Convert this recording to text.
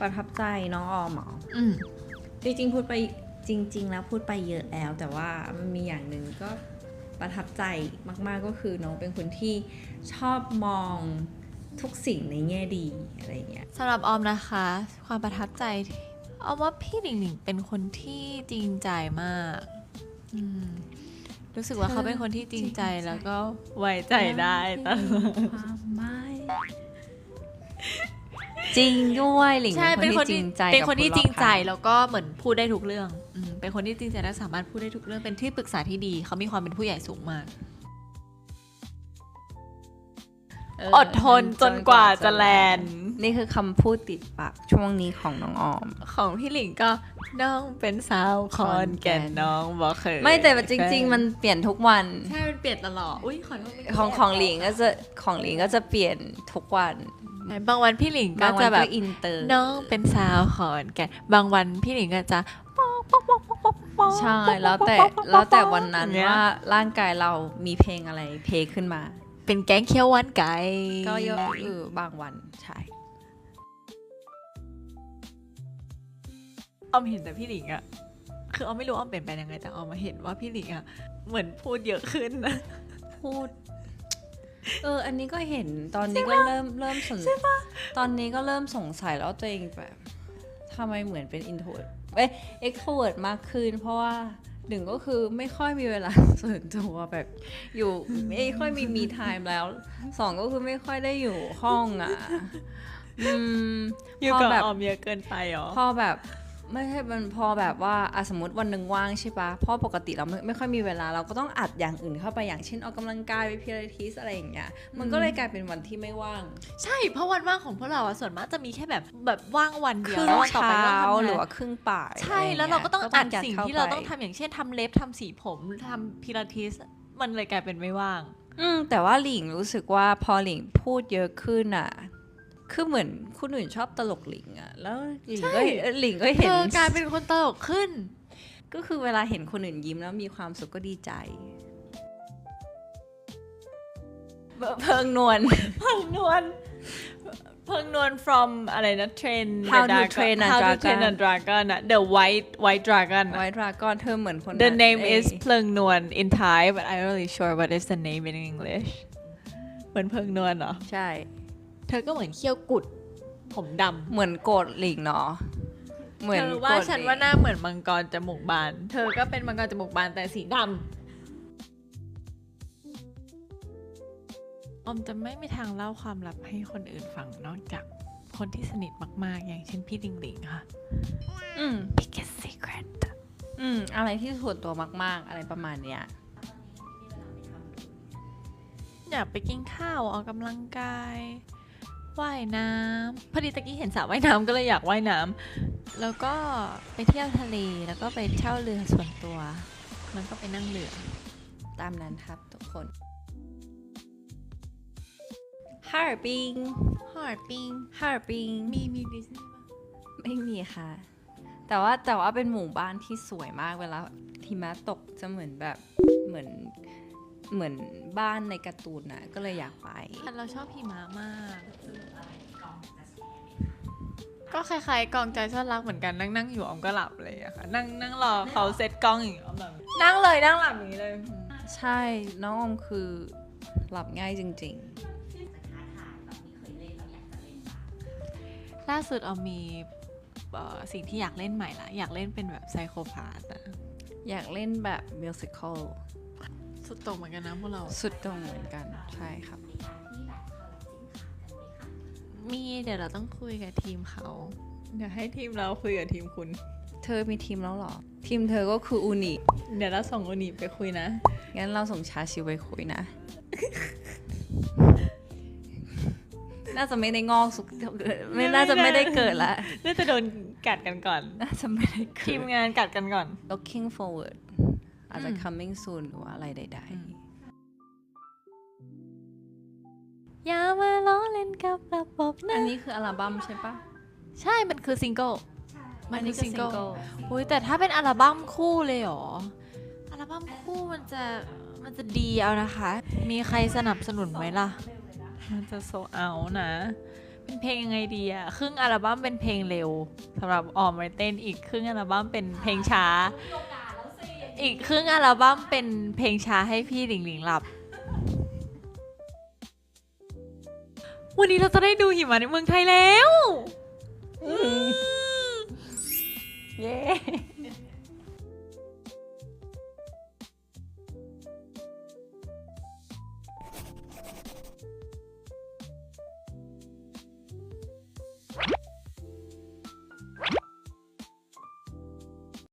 ประทับใจน้องออมเหรออืมจริงๆพูดไปจริง ๆ แล้วพูดไปเยอะแล้ว แต่ว่ามันมีอย่างหนึ่งก็ประทับใจมากๆก็คือน้องเป็นคนที่ชอบมองทุกสิ่งในแง่ดีอะไรเงี้ยสำหรับออมนะคะ ความประทับใจที่ออมว่าพี่หลิงหลิงเป็นคนที่จริงใจมากอืมรู้สึกว่าเขาเป็นคนที่จริงใจแล้วก็ไว้ใจได้ตลอด ความหมาย จริงด้วยหลิงใช่เป็นคนที่จริงใจเป็นคนที่จริงใจกับแล้วก็เหมือนพูดได้ทุกเรื่องอืมเป็นคนที่จริงใจและสามารถพูดได้ทุกเรื่องเป็นที่ปรึกษาที่ดี เขามีความเป็นผู้ใหญ่สูงมากเอดทนจนกว่าจะแลนด์นี่คือคำพูดติดปากช่วงนี้ของน้องออม ของพี่หลิงก็น้องเป็นสาวคอนแก่นน้องบอกเคยไม่แต่ว่าจริง ๆ มันเปลี่ยนทุกวัน ใช่ มันเปลี่ยนตลอด อุ้ยขอโทษไม่ของของหลิงก็จะของหลิงก็จะเปลี่ยนทุกวัน บางวันพี่หลิงก็บางวัจะนแบก็บอินเตอร์น้องเป็นสาวขอนแก่นบางวันพี่หลิงก็จะใช่แล้วแต่แล้วแต่วันนั้นอย่งเงี้ยว่าร่างกายเรามีเพลงอะไรเพลงขึ้นมา เป็นแก๊งเคี้ยวหวันไก่ก็เยอะเออบางวันใช่ออมเห็นแต่พี่หลิงอะคือออมไม่รู้ออมเปลี่ยนไปยังไงแต่ออมมาเห็นว่าพี่หลิงอะเหมือนพูดเยอะขึ้นนะพูด เออ อันนี้ก็เห็นตอนนี้ก็เริ่มเริ่มสนตอนนี้ก็เริ่มสงสัยแล้วตัวเองแบบทำไมเหมือนเป็นอินโทรเอ้ยเอ็กโทรดมากขึ้น เพราะว่าหนึ่งก็คือไม่ค่อยมีเวลาส่วนตัวแบบอยู่ไม่ค่อยมีมีไทม์แล้วสองก็คือไม่ค่อยได้อยู่ห้องอะ อืมอยู่พอกับแบบออมเยอะเกินไปเหรอ พอแบบ ไม่ใช่มันพอแบบว่าอะสมมติวันหนึ่งว่างใช่ปะเพราะปกติเราไม่ไม่ค่อยมีเวลาเราก็ต้องอัดอย่างอื่นเข้าไปอย่างเช่นออกกำลังกายไปพิลาทิสอะไรอย่างเงี้ยมันก็เลยกลายเป็นวันที่ไม่ว่าง ใช่เพราะวันว่างของพวกเราอะส่วนมากจะมีแค่แบบแบบว่างวันคเดียวรึ่งแล้ววันต่อไปเช้าก็ทำงานหรือว่าครึ่งบ่ายใช่ะไย่ยแล้วเราก็ต้องอัดยัสิ่งข้ที่เราไปต้องทำอย่างเช่นทำเล็บทำสีผมทำพิลาทิสมันเลยกลายเป็นไม่ว่าง อืมแต่ว่าหลิงรู้สึกว่าพอหลิงพูดเยอะขึ้นอะ คือเหมือนคนอื่นชอบตลกหลิงอะแล้วหลิงก็ใช่เออหลิงก็เธเห็นอกลายเป็นคนตลกขึ้น ก็คือเวลาเห็นคนอื่นยิ้มแล้วมีความสุขก็ดีใจเบิเพิงนวลเพิงนวลเพิงนวล from อะไรนะ train the How to dragon- Train a How to Dragon train a dragon อะ the white white dragon ไวท์ดราก้อนเธอเหมือนคน the นั้น name เอ้ย is เพิงนวล in Thai but I'm not really sure what is the name in English เหมือนเพิงนวลเหรอ ใช่ เธอก็เหมือนเขี้ยวกุด ผมดำเหมือนโกดหลิงเนาะเหมือนเธอว่าโกรธฉันหลิงว่าหน้าเหมือนมังกรจมูกบาน เธอก็เป็นมังกรจมูกบานแต่สีดำออมจะไม่มีทางเล่าความลับให้คนอื่นฟังนอกจากคนที่สนิทมากๆ อย่างเช่นพี่ลิงหลิงค่ะ อืม biggest secret อืม อะไรที่ส่วนตัวมาก ๆ อะไรประมาณเนี้ย อยากไปกินข้าวออกกำลังกาย ว่ายน้ำพอดีตะกี้เห็นสระว่ายน้ำก็เลยอยากว่ายน้ำแล้วก็ไปเที่ยวทะเลแล้วก็ไปเช่าเรือส่วนตัวแล้วก็ไปนั่งเรือตามนั้นครับทุกคนฮาร์บิงฮอร์ปิงฮาร์บิงมีมีดิสนีย์ไม่มีค่ะ แต่ว่าแต่ว่าเป็นหมู่บ้านที่สวยมากเวลาหิมะตกจะเหมือนแบบเหมือน เหมือนบ้านในการ์ตูนนะก็เลยอยากไปอันเราชอบหิมะมาก ก็คล้ายๆกองใจซ่อนรักเหมือนกันนั่งนั่งอยู่ออมก็หลับเลยอะค่ะ นั่งนั่งรอเขาเซตกล้องอย่างเงี้ยออมแบบนั่งเลยนั่งหลับอย่างนี้เลย ใช่น้องอมคือหลับง่ายจริงล่าสุดออมมีเอ่อสิ่งที่อยากเล่นใหม่ละอยากเล่นเป็นแบบไซโคพาธอะๆอยากเล่นแบบมิวสิควล สุดโต่งเหมือนกันนะพวกเรา สุดตรงเหมือนกันใช่ครับ มีเดี๋ยวเราต้องคุยกับทีมเขา เดี๋ยวให้ทีมเราคุยกับทีมคุณ เธอมีทีมแล้วเหรอ ทีมเธอก็คืออูนิเดี๋ยวเราส่งโอนิไปคุยนะ งั้นเราส่งชาชิวไปคุยนะ น่าจะไม่ได้งอกสุกไม่น่าจะไม่ได้เกิดละ น่าจะโดนกัดกันก่อน น่าจะไม่ได้เกิทีดมงานกัดกันก่อน looking forward อาจจะอืม coming soon หรือว่าอะไรใดอืมอย่ามาล้อเล่นกับระบบๆนะ อันนี้คืออัลบั้มใช่ปะใช่มันคือซิงเกิลมันอันคืนี้อคือซิงเกิล single อุ้ยแต่ถ้าเป็นอัลบั้มคู่เลยเหรอ อัลบั้มคู่มันจะมันจะดีเอานะคะ มีใครสนับสนุนไหมล่ะ มันจะโซเอานะ เป็นเพลงยังไงดีอะครึ่งอัลบั้มเป็นเพลงเร็วสำหรับออมไรเต้นอีกครึ่งอัลบั้มเป็นเพลงช้า อีกครึ่งอัลบั้มเป็นเพลงช้าให้พี่หลิงหลิงหลับ วันนี้เราจะได้ดูหิมะในเมืองไทยแล้ว เย้